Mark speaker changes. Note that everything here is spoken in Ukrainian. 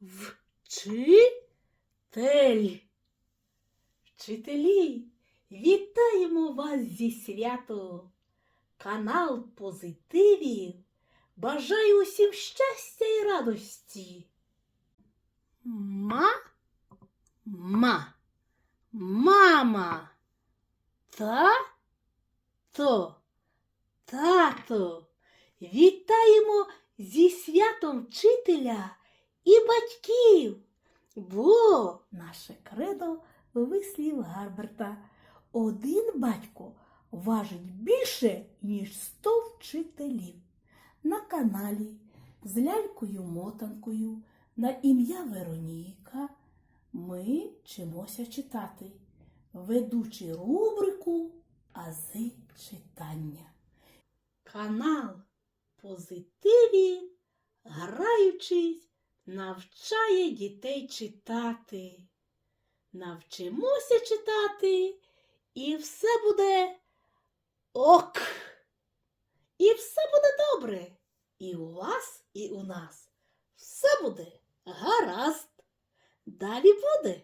Speaker 1: Вчитель. Вчителі, вітаємо вас зі свято. Канал позитивів. Бажаю усім щастя і радості. Ма, ма, мама, та, то, тато. Вітаємо зі святом вчителя і батьків. Бо наше кредо вислів Гарберта. Один батько важить більше, ніж сто вчителів. На каналі з лялькою мотанкою на ім'я Вероніка ми вчимося читати, ведучи рубрику Ази читання. Канал позитиві, граючись, навчає дітей читати. Навчимося читати, і все буде ок. І все буде добре. І у вас, і у нас. Все буде гаразд. Далі буде